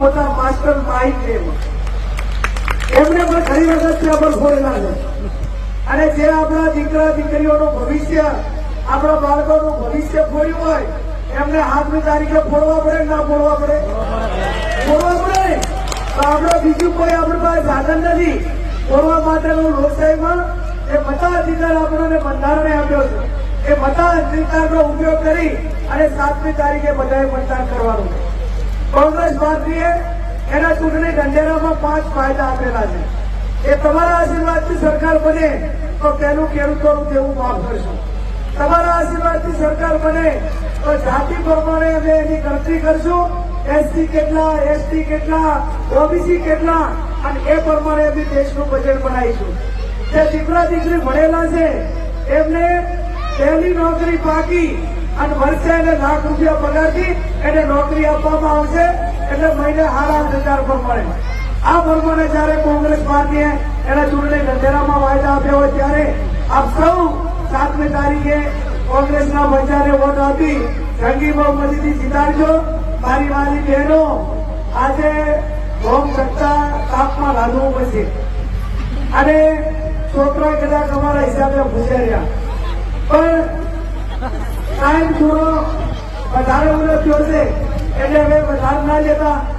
પોતા master mind છે એમને પણ ઘણી વખત ત્યાં ફોડેલા છે. અને જે આપણા દીકરા દીકરીઓનું ભવિષ્ય, આપણા બાળકોનું ભવિષ્ય ફોડ્યું હોય, એમને હાથની તારીખે ફોડવા પડે ના ફોડવા પડે? ફોડવા પડે તો આપણે બીજું કોઈ આપણી પાસે સાધન નથી. ફોડવા માટેનું લોકશાહીમાં એ મતાધિકાર આપણને બંધારણે આપ્યો છે. એ મતાધિકારનો ઉપયોગ કરી અને સાતમી તારીખે બધાએ મતદાન કરવાનું છે. કોંગ્રેસ પાર્ટીએ એના ચૂંટણી ઢંઢેરામાં પાંચ ફાયદા આપેલા છે. એ તમારા આશીર્વાદથી સરકાર બને તો તેનું ખેડૂતોનું દેવું માફ કરશું તમારા આશીર્વાદથી સરકાર બને તો જાતિ પ્રમાણે અમે એની ગણતરી કરશું. એસસી કેટલા, એસટી કેટલા, ઓબીસી કેટલા અને એ પ્રમાણે અમે દેશનું બજેટ બનાવીશું. જે દીકરા દીકરી ભણેલા છે, એમને પહેલી નોકરી પાકી અને વર્ષે એને લાખ રૂપિયા પગારથી એને નોકરી આપવામાં આવશે એટલે મહિને સાડા આઠ હજાર પર મળે. આ પ્રમાણે જયારે કોંગ્રેસ પાર્ટીએ એના ચૂંટણી ઢંઢેરામાં વાયદા આપ્યા હોય ત્યારે આપ સૌ સાતમી તારીખે કોંગ્રેસના બજારે વોટ આપી જંગી બહુમતીથી જીતાડજો. મારી વાલી બહેનો, આજે ભોગ સત્તા તાપમાં લાદવું પડશે. અને છોકરા કદાચ અમારા હિસાબે ભૂસાર્યા પણ છે. એટલે હવે વધારે ના લેતા.